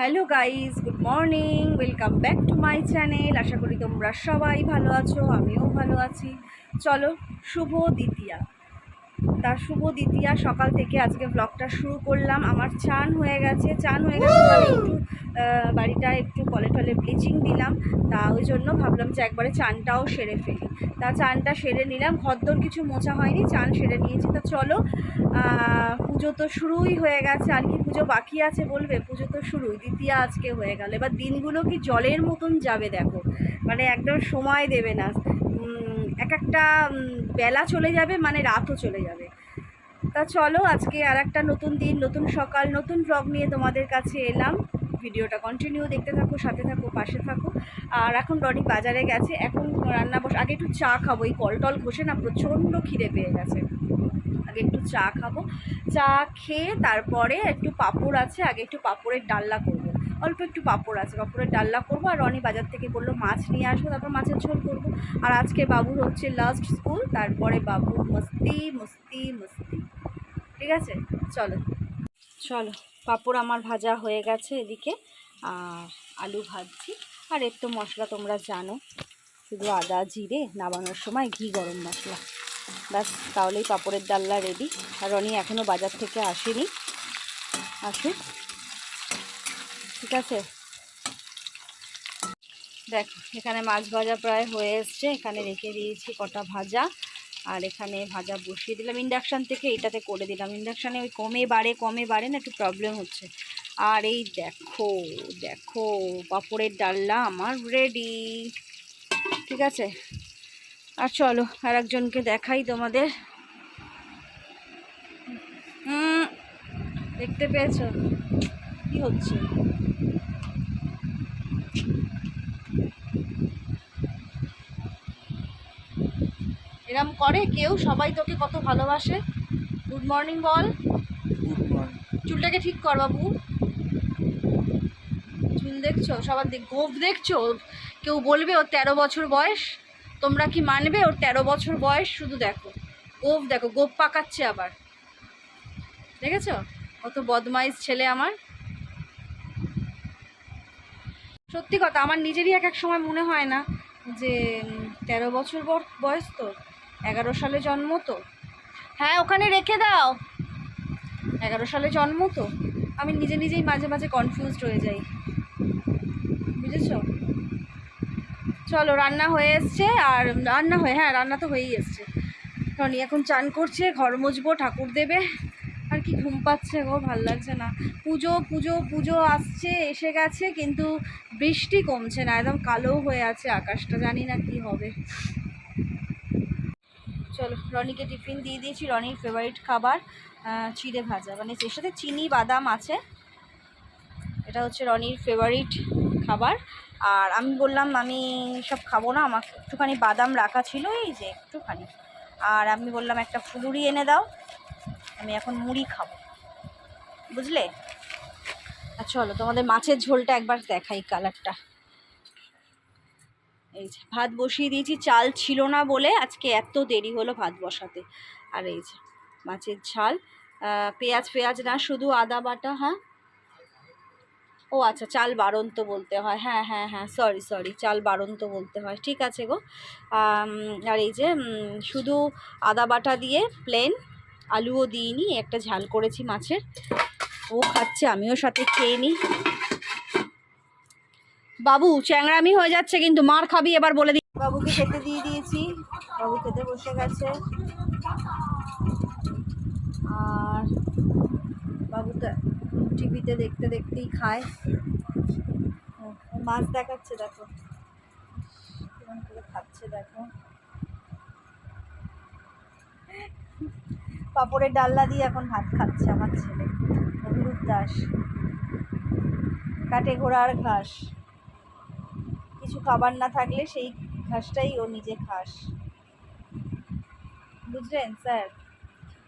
Hello guys good morning, welcome back to my channel. আশা করি তোমরা সবাই ভালো আছো, আমিও ভালো আছি। চলো, শুভ দ্বিতীয়া। তার শুভ দ্বিতীয়া। সকাল থেকে আজকে ব্লগটা শুরু করলাম। আমার চান হয়ে গেছে, চান হয়ে গেছে মানে একটু বাড়িটা একটু কলে টলে ব্লিচিং দিলাম। তা ওই জন্য ভাবলাম যে একবারে চানটাও সেরে ফেলি। তা চানটা সেরে নিলাম। ঘরদোর কিছু মোছা হয়নি, চান সেরে নিয়েছি। তো চলো পুজো তো শুরুই হয়ে গেছে। আর কি পুজো বাকি আছে বলবে? পুজো তো শুরুই, দ্বিতীয়া আজকে হয়ে গেল। এবার দিনগুলো কি জলের মতন যাবে দেখো। মানে একদম সময় দেবে না। এক একটা বেলা চলে যাবে মানে রাতও চলে যাবে। তা চলো, আজকে আর একটা নতুন দিন, নতুন সকাল, নতুন ব্লগ নিয়ে তোমাদের কাছে এলাম। ভিডিওটা কন্টিনিউ দেখতে থাকো, সাথে থাকো, পাশে থাকো। আর এখন রনি বাজারে গেছে, এখন রান্না বস আগে একটু চা খাব, এই কল টল ঘষে না প্রচণ্ড খিদে পেয়ে গেছে। আগে একটু চা খাব। চা খেয়ে তারপরে একটু পাঁপড় আছে, আগে একটু পাঁপড়ের ডাল্লা করব। অল্প একটু পাঁপড় আছে, পাঁপড়ের ডাল্লা করব আর রনি বাজার থেকে বলল মাছ নিয়ে আসব, তারপর মাছের ঝোল করব। আর আজকে বাবুর হচ্ছে লাস্ট স্কুল তারপরে বাবু মস্তি মস্তি মস্তি। ঠিক আছে? চলো। চলো, পাঁপড় আমার ভাজা হয়ে গেছে এদিকে, আর আলু ভাজছি। আর এর তো মশলা তোমরা জানো, শুধু আদা, জিরে নামানোর সময় ঘি গরম মশলা। ব্যাস, তাহলেই পাঁপড়ের ডাল্লা রেডি আর রনি এখনও বাজার থেকে আসেনি। আসুক। ঠিক আছে? দেখো, এখানে মাছ ভাজা প্রায় হয়ে এসছে। এখানে রেখে দিয়েছি কটা ভাজা। আর এখানে ভাজা বসিয়ে দিলাম। ইন্ডাকশান থেকে এটাতে করে দিলাম। ইন্ডাকশানে ওই কমে বাড়ে কমে বাড়ে না একটু প্রবলেম হচ্ছে। আর এই দেখো দেখো, পাঁপড়ের ডাল্লা আমার রেডি ঠিক আছে? আর চলো, আর একজনকে দেখাই তোমাদের। দেখতে পেয়েছ? কি হচ্ছে? এরম করে কেউ সবাই তোকে কত ভালোবাসে? গুড মর্নিং বল। চুলটাকে ঠিক কর বাবু। চুল দেখছ? সবার দেখ গোফ দেখছ? কেউ বলবে ওর তেরো বছর বয়স? তোমরা কি মানবে ওর তেরো বছর বয়স? শুধু দেখো। গোপ দেখো গোপ পাকাচ্ছে আবার। দেখেছ? কত বদমাইশ ছেলে আমার। সত্যি কথা, আমার নিজেরই এক এক সময় মনে হয় না যে তেরো বছর বয়স তো, এগারো সালে জন্ম তো। হ্যাঁ ওখানে রেখে দাও। এগারো সালে জন্ম তো। আমি নিজে নিজেই মাঝে মাঝে কনফিউজড হয়ে যাই। বুঝেছ? চলো, রান্না হয়ে এসছে আর রান্না হয়ে হ্যাঁ রান্না তো হয়েই এসছে। রনি এখন চান করছে, ঘর মুছবো, ঠাকুর দেবে। আর কি ঘুম পাচ্ছে গো, ভালো লাগছে না। পুজো পুজো পুজো আসছে, এসে গেছে, কিন্তু বৃষ্টি কমছে না, একদম কালো হয়ে আছে আকাশটা, জানি না কি হবে। চলো, রনিকে টিফিন দিয়ে দিয়েছি, রনির ফেভারিট খাবার চিড়ে ভাজা। মানে এর সাথে চিনি, বাদাম আছে। এটা হচ্ছে রনির ফেভারিট খাবার। আর আমি বললাম আমি সব খাব না? আমার একটুখানি বাদাম রাখা ছিল, এই যে একটুখানি। আর আমি বললাম, একটা ফুলুরি এনে দাও। আমি এখন মুড়ি খাব। বুঝলে? আর চলো, তোমাদের মাছের ঝোলটা একবার দেখাই কালারটা। এই যে, ভাত বসিয়ে দিয়েছি, চাল ছিল না বলে আজকে এত দেরি হলো ভাত বসাতে। আর এই যে, মাছের ঝাল। পেঁয়াজ পেঁয়াজ না, শুধু আদা বাটা হ্যাঁ? ও আচ্ছা চাল বারন্ত বলতে হয়। হ্যাঁ হ্যাঁ হ্যাঁ সরি সরি চাল বারন্ত বলতে হয়। ঠিক আছে গো। আর এই যে শুধু আদা বাটা দিয়ে প্লেন আলুও দিইনি, একটা ঝাল করেছি মাছের। ও খাচ্ছে, আমিও সাথে খেয়ে নিই। বাবু, চ্যাংড়ামি হয়ে যাচ্ছে কিন্তু, মার খাবি এবার বলে দিই বাবুকে খেতে দিয়ে দিয়েছি, বাবু খেতে বসে গেছে। আর বাবু টিভিতে দেখতে দেখতেই খায়। মাছ দেখাচ্ছে, দেখো। কেমন করে খাচ্ছে, দেখো। পাপড়ের ডাল্লা দিয়ে এখন ভাত খাচ্ছে আমার ছেলে অভিরূপ দাস। কাটে ঘোড়ার ঘাস। কিছু খাবার না থাকলে সেই ঘাসটাই ও নিজে খাস। বুঝলেন স্যার?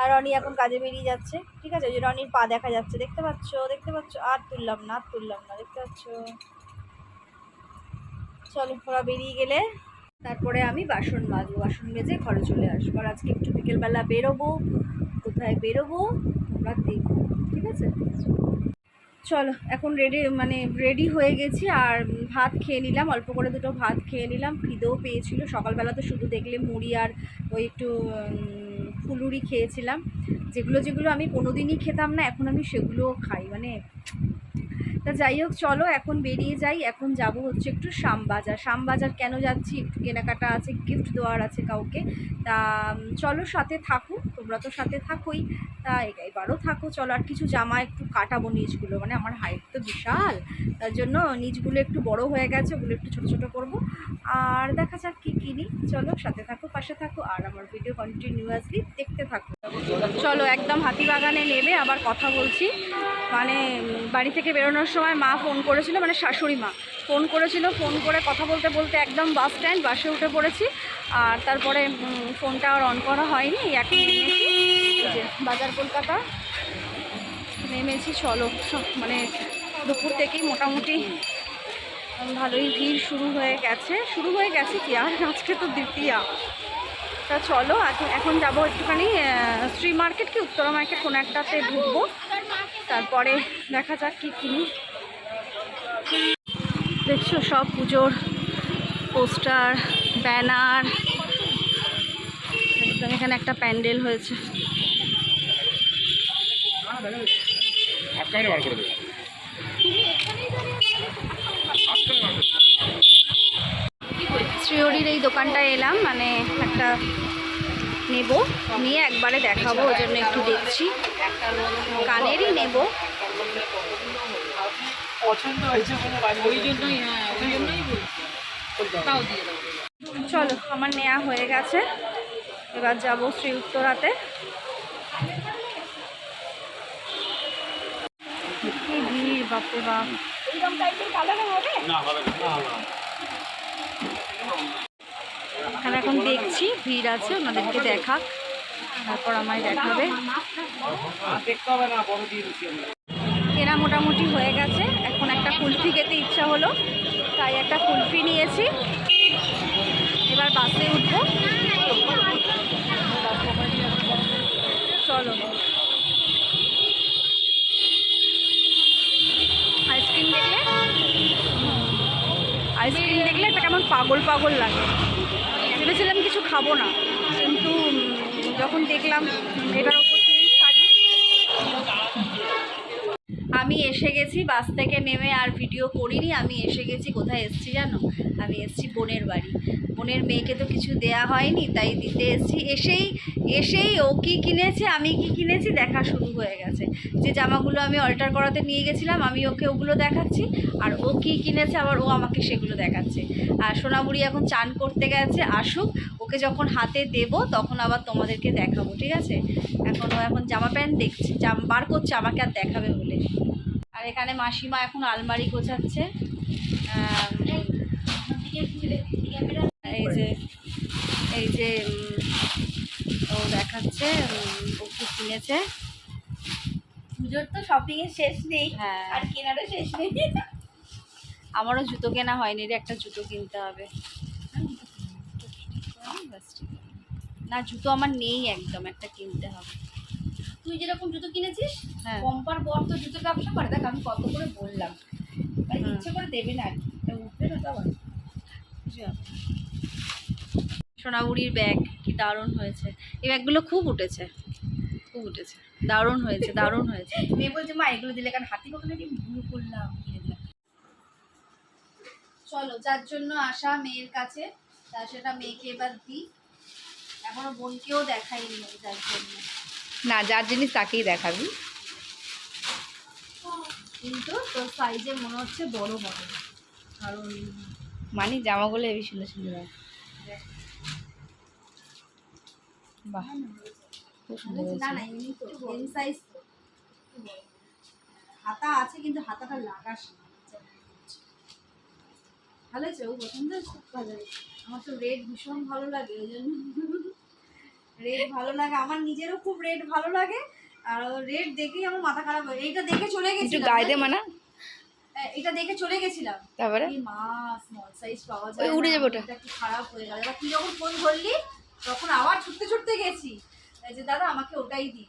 আর রনি এখন কাজে বেরিয়ে যাচ্ছে। ঠিক আছে, ওই যে রনির পা দেখা যাচ্ছে। দেখতে পাচ্ছ? দেখতে পাচ্ছ? আর তুললাম না, আর তুললাম না। দেখতে পাচ্ছ? চলো, ওরা বেরিয়ে গেলে তারপরে আমি বাসন মাজবো। বাসন মেজে ঘরে চলে আসব। আর আজকে একটু বিকেলবেলা বেরোবো। কোথায় বেরোবো, তোমরা দেখো, ঠিক আছে? চলো, এখন রেডি মানে রেডি হয়ে গেছি আর ভাত খেয়ে নিলাম, অল্প করে দুটো ভাত খেয়ে নিলাম, খিদেও পেয়েছিল। সকালবেলা তো শুধু দেখলে মুড়ি আর ওই একটু ফুলুরি খেয়েছিলাম। যেগুলো যেগুলো আমি কোনোদিনই খেতাম না, এখন আমি সেগুলোও খাই মানে তা যাই হোক, চলো, এখন বেরিয়ে যাই, এখন যাব হচ্ছে একটু শ্যামবাজার। শ্যামবাজার কেন যাচ্ছি? একটু কেনাকাটা আছে গিফট দেওয়ার আছে কাউকে। তা চলো, সাথে থাকো। তোমরা তো সাথে থাকোই। তা এবারও থাকো, চলো। আর কিছু জামা একটু কাটাবো নিচগুলো মানে আমার হাইট তো বিশাল। তার জন্য নিচগুলো একটু বড় হয়ে গেছে, ওগুলো একটু ছোটো ছোটো করব। আর দেখা যাক কী কিনি। চলো, সাথে থাকো, পাশে থাকো, আর আমার ভিডিও কন্টিনিউয়াসলি দেখতে থাকো। চলো, একদম হাতিবাগানে নেবে আবার কথা বলছি। মানে বাড়ি থেকে বেরোনোর সময় মা ফোন করেছিল মানে শাশুড়ি মা। ফোন করেছিল, ফোন করে কথা বলতে বলতে একদম বাস স্ট্যান্ড, বাসে উঠে পড়েছি। আর তারপরে ফোনটা আর অন করা হয়নি এই যে বাজার কলকাতা নেমেছি, চলো মানে দুপুর থেকেই মোটামুটি ভালোই ভিড় শুরু হয়ে গেছে। শুরু হয়ে গেছে কি আর? আজকে তো দ্বিতীয়া। তা চলো এখন যাব একটুখানি শ্রী মার্কেট কি? উত্তরা মার্কেট কোনো একটাতে ঢুকবো তারপরে দেখা যাক কী কিনি। দেখছ সব পুজোর পোস্টার ব্যানার। একদম এখানে একটা প্যান্ডেল হয়েছে। শ্রীহরির এই দোকানটায় এলাম মানে একটা নেব। নিয়ে একবারে দেখাবো ওই জন্য একটু দেখছি। কানেরই নেব। পছন্দ হয়েছে বলে ওই জন্যই হ্যাঁ ওই জন্যই তাও দিয়ে চলো আমার নেওয়া হয়ে গেছে। এবার যাব শ্রী উত্তরাতে। কি ভিড় বাপরে বাপ। না হবে না। এখানে এখন দেখছি ভিড় আছে ওনাদেরকে দেখা তারপর আমায় দেখাবে। দেখতে হবে না বড় দিয়ে দিচ্ছি আমি কেনা মোটামুটি হয়ে গেছে। একটা কুলফি খেতে ইচ্ছা হলো, তাই একটা কুলফি নিয়েছি। এবার বাসে উঠবো। চলো। আইসক্রিম দেখলে? আইসক্রিম দেখলে একটা কেমন পাগল পাগল লাগে। ভেবেছিলাম কিছু খাব না, কিন্তু যখন দেখলাম এটার আমি এসে গেছি, বাস থেকে নেমে আর ভিডিও করিনি, আমি এসে গেছি, কোথায় এসেছি জানো? আমি এসেছি বোনের বাড়ি। বোনের মেয়েকে তো কিছু দেয়া হয়নি, তাই দিতে এসেছি। এসেই এসেই ও কি কিনেছে, আমি কি কিনেছি, দেখা শুরু হয়ে গেছে। যে জামাগুলো আমি অল্টার করাতে নিয়ে গেছিলাম, আমি ওকে ওগুলো দেখাচ্ছি, আর ও কি কিনেছে, আবার ও আমাকে সেগুলো দেখাচ্ছে। আর সোনাবুড়ি এখন চান করতে গেছে, আসুক, ওকে যখন হাতে দেব, তখন আবার তোমাদেরকে দেখাবো, ঠিক আছে? এখন ও এখন জামা প্যান্ট দেখছে, জাম, বার করছে, আমাকে আর দেখাবে বলে। আর এখানে মাসিমা এখন আলমারি গোছাচ্ছে। এই যে এই যে ও দেখাচ্ছে ও কি কিনেছে। পুজোর তো শপিং এর শেষ নেই হ্যাঁ। আর কেনারও শেষ নেই। আমারও জুতো কেনা হয়নি রে একটা জুতো কিনতে হবে। আছে। না জুতো আমার নেই একদম একটা কিনতে হবে। তুই যেরকম জুতো কিনেছিস হ্যাঁ। পম্পার বর তো জুতোর ব্যবসা করে। দেখ আমি কত করে বললাম। মানে ইচ্ছে করে দেবে না আর কি। উঠবে না তো আবার। সোনাবুড়ির ব্যাগ কি দারুণ হয়েছে। এই ব্যাগগুলো খুব উঠেছে। খুব উঠেছে। দারুণ হয়েছে দারুণ হয়েছে। মেয়ে বলছে মা এগুলো দিলে কারণ হাতি কখনো কি ভুল করলাম? চলো যার জন্য আসা মেয়ের কাছে তা সেটা মেয়েকে এবার দিই। এখনও বোনকেও দেখাইনি যার জন্য। না যার জিনিস তাকেই দেখাবি। কিন্তু তোর সাইজে মনে হচ্ছে বড় হবে। কারণ মানে জামাগুলো হেবি সুন্দর সুন্দর। বাহ না না এমনি তো এম সাইজ তো। হাতা আছে কিন্তু হাতাটা লাগাস না। ভালো হয়েছে ও পছন্দ হয়েছে? ভালো হয়েছে। আমার তো রেড ভীষণ ভালো লাগে ওই জন্য। রেড ভালো লাগে। আমার নিজেরও খুব রেড ভালো লাগে। আর রেড দেখেই আমার মাথা খারাপ হয়। এইটা দেখে চলে গেছিলাম গায়ে মানা। এটা দেখে চলে গেছিলাম। তারপরে? এই মা স্মল সাইজ পাওয়া যায় উড়ে যাবে ওটা। কি খারাপ হয়ে গেল। তুই যখন ফোন ধরলি তখন আবার ছুটতে ছুটতে গেছি। যে দাদা আমাকে ওটাই দিই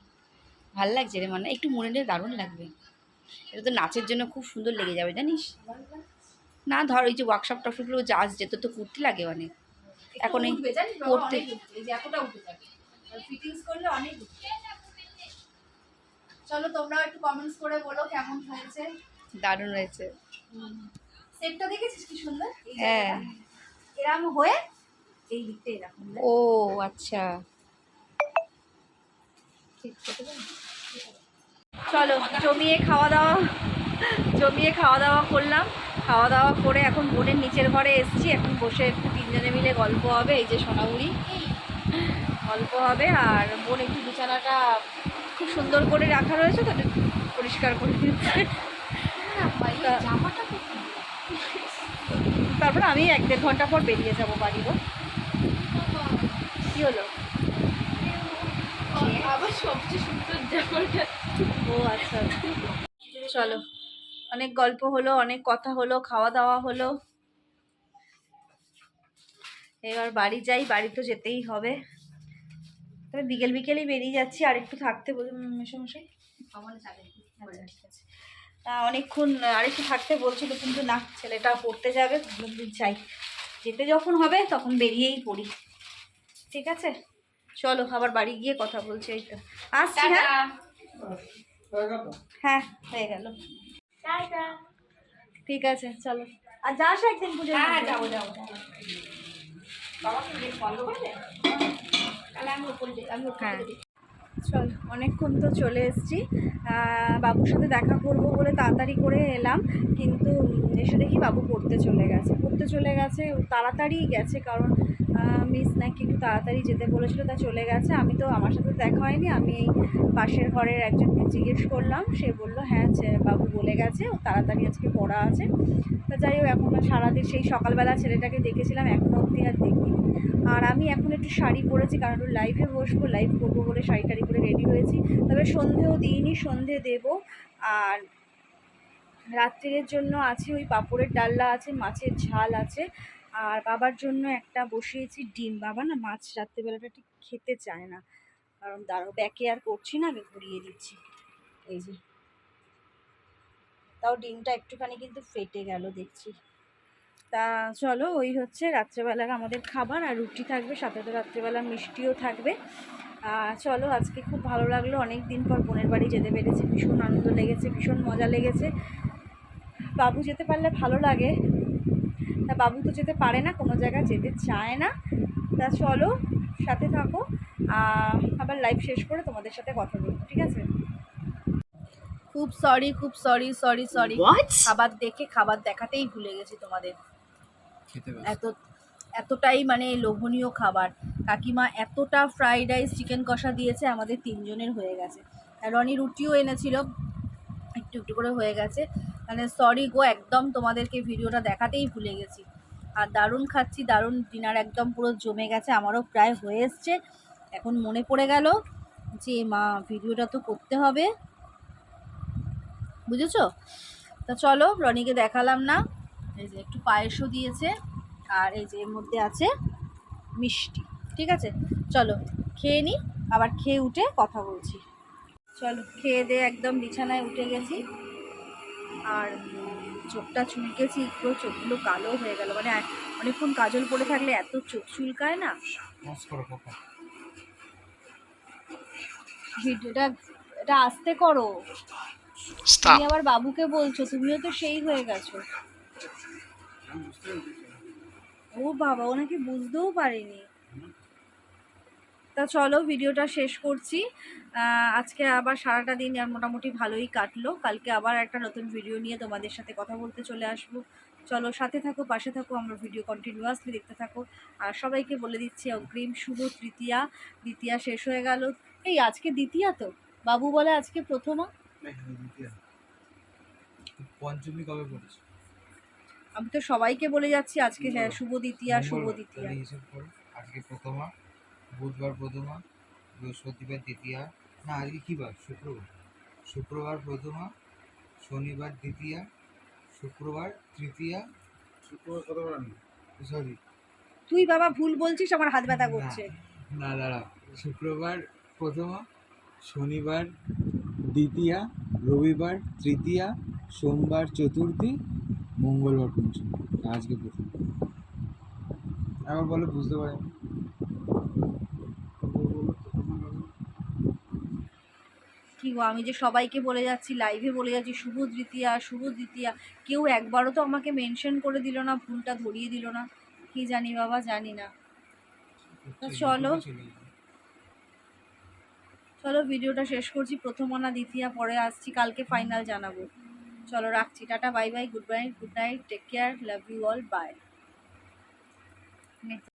ভালো লাগছে রে মানে। একটু মনে নিলে দারুণ লাগবে। এটা তো নাচের জন্য খুব সুন্দর লেগে যাবে জানিস? না ধর ওই যে ওয়ার্কশপ টপশপগুলো যা আসছে তো তো কুর্তি লাগে অনেক। এখন এই ফিটিংস করলে অনেক চলো তোমরাও একটু কমেন্টস করে বলো কেমন হয়েছে। দারুণ হয়েছে। সেটটা দেখেছিস কি সুন্দর? হ্যাঁ। এরম হয়ে এই দিকটা এরকম ও আচ্ছা। চলো জমিয়ে খাওয়া দাওয়া জমিয়ে খাওয়া দাওয়া করলাম। খাওয়া দাওয়া করে এখন বোনের নিচের ঘরে এসেছি এখন বসে একটু তিনজনে মিলে গল্প হবে এই যে সোনামুড়ি গল্প হবে আর বোন একটু বিছানাটা খুব সুন্দর করে রাখা রয়েছে তো পরিষ্কার করে দিচ্ছে তারপর আমি এক দেড় ঘণ্টা পর বেরিয়ে যাব বাড়ি গো। কী হলো? আবার সবচেয়ে সুন্দর জামাটা। ও আচ্ছা। চলো। অনেক গল্প হলো অনেক কথা হলো খাওয়া দাওয়া হলো। এবার বাড়ি যাই বাড়ি তো যেতেই হবে। তবে বিকেল বিকেলই বেরিয়ে যাচ্ছি আর একটু থাকতে মেশামশাই আচ্ছা। তা অনেকক্ষণ আরেকটু থাকতে বলছিল কিন্তু না ছেলেটা পড়তে যাবে বললাম চাই। যেতে যখন হবে তখন বেরিয়েই পড়ি। ঠিক আছে? চলো আবার বাড়ি গিয়ে কথা বলছি এই তো। আসছি হ্যাঁ? হ্যাঁ হয়ে গেল। ঠিক আছে চলো। আর যাস একদিন পুজো হ্যাঁ যাব যাব। হ্যাঁ। চল অনেকক্ষণ তো চলে এসছি। বাবুর সাথে দেখা করব বলে তাড়াতাড়ি করে এলাম কিন্তু এসে দেখি বাবু পড়তে চলে গেছে। পড়তে চলে গেছে তাড়াতাড়িই তাড়াতাড়ি গেছে কারণ মিস নাকি একটু তাড়াতাড়ি যেতে বলেছিল, তা চলে গেছে। আমি তো আমার সাথে দেখা হয়নি, আমি এই পাশের ঘরের একজনকে জিজ্ঞেস করলাম। সে বলল হ্যাঁ বাবু বলে গেছে, ও তাড়াতাড়ি আজকে পড়া আছে। তা যাই হোক, এখন সারাদিন সেই সকালবেলা ছেলেটাকে দেখেছিলাম এখনও অবধি আর দেখিনি। আর আমি এখন একটু শাড়ি পরেছি, কারণ লাইভে বসবো লাইভ করব বলে শাড়ি টাড়ি করে রেডি হয়েছি। তবে সন্ধেও দিইনি, সন্ধে দেব। আর রাত্রির জন্য আছে ওই পাঁপড়ের ডাল্লা আছে, মাছের ঝাল আছে। আর বাবার জন্য একটা বসিয়েছি ডিম। বাবা না মাছ রাত্রিবেলাটা ঠিক খেতে চায় না। কারণ দাঁড়ো ব্যাকে আর করছি না, আমি ঘুরিয়ে দিচ্ছি। এই যে। তাও ডিমটা একটুখানি কিন্তু ফেটে গেল, দেখছি। তা চলো, ওই হচ্ছে রাত্রেবেলার আমাদের খাবার, আর রুটি থাকবে, সাথে তো রাত্রেবেলা মিষ্টিও থাকবে। চলো, আজকে খুব ভালো লাগল, অনেক দিন পর বোনের বাড়ি যেতে পেরেছি, ভীষণ আনন্দ লেগেছে, ভীষণ মজা লেগেছে। বাবু যেতে পারলে ভালো লাগে বাবু তো যেতে পারে না কোনো জায়গায় যেতে চায় না। তা চলো সাথে থাকো। আবার লাইভ শেষ করে তোমাদের সাথে কথা বলব ঠিক আছে? খুব সরি খুব সরি সরি সরি খাবার দেখে খাবার দেখাতেই ভুলে গেছি তোমাদের। এত এতটাই মানে লোভনীয় খাবার। কাকিমা এতটা ফ্রাইড রাইস চিকেন কষা দিয়েছে আমাদের তিনজনের হয়ে গেছে। আর রনি রুটিও এনেছিল একটু একটু করে হয়ে গেছে। মানে সরি গো, একদম তোমাদেরকে ভিডিওটা দেখাতেই ভুলে গেছি। আর দারুণ খাচ্ছি, দারুণ ডিনার একদম পুরো জমে গেছে, আমারও প্রায় হয়ে এসছে। এখন মনে পড়ে গেল যে, মা ভিডিওটা তো করতে হবে। বুঝেছ? তা চলো, রনিকে দেখালাম না। এই যে একটু পায়েসও দিয়েছে, আর এই যে এর মধ্যে আছে মিষ্টি, ঠিক আছে? চলো, খেয়ে নিই আবার খেয়ে উঠে কথা বলছি। চলো, খেয়ে দিয়ে একদম বিছানায় উঠে গেছি। আর চোখটা চুলকেছি একটু চোখগুলো কালো হয়ে গেল। মানে অনেকক্ষণ কাজল পরে থাকলে এত চোখ চুলকায় না? ভিডিওটা এটা আস্তে করো। তুমি আবার বাবুকে বলছো তুমিও তো সেই হয়ে গেছো। ও বাবা ওনাকে বুঝতেও পারিনি। তা চলো ভিডিওটা শেষ করছি। আজকে আবার সারাটা দিন আর মোটামুটি ভালোই কাটলো। কালকে আবার একটা নতুন ভিডিও নিয়ে তোমাদের সাথে কথা বলতে চলে আসব। চলো সাথে থাকো পাশে থাকো আমরা ভিডিও কন্টিনিউয়াসলি দেখতে থাকো। আর সবাইকে বলে দিচ্ছি অগ্রিম শুভ তৃতীয়া। দ্বিতীয়া শেষ হয়ে গেল। এই আজকে দ্বিতীয়া তো? বাবু বলে আজকে প্রথমা? পঞ্চমী কবে পড়েছে? আমি তো সবাইকে বলে যাচ্ছি আজকে হ্যাঁ শুভ দ্বিতীয়া শুভ দ্বিতীয়া। আজকে প্রথমা। বুধবার প্রথমা বৃহস্পতিবার দ্বিতীয়া। না আজকে কী বার? শুক্রবার। শুক্রবার প্রথমা শনিবার দ্বিতীয়া শুক্রবার তৃতীয়া। শুক্রবার কতবার সরি তুই বাবা ভুল বলছিস আমার হাত ব্যথা করছে। না দাঁড়া। শুক্রবার প্রথমা শনিবার দ্বিতীয়া রবিবার তৃতীয়া সোমবার চতুর্থী মঙ্গলবার পঞ্চমী। আজকে প্রথম। আবার বলে বুঝতে পারি কি গো, আমি যে সবাইকে বলে যাচ্ছি লাইভে বলে যাচ্ছি শুভ তৃতীয়া শুভ দ্বিতীয়া কেউ একবারও তো আমাকে মেনশন করে দিল না, ভুলটা ধরিয়ে দিল না। কি জানি বাবা, জানি না। চলো। চলো, ভিডিওটা শেষ করছি। প্রথম আনা দ্বিতীয়া, পরে আসছি। কালকে ফাইনাল জানাব। চলো, রাখছি। Tata bye bye good bye good night take care love you all bye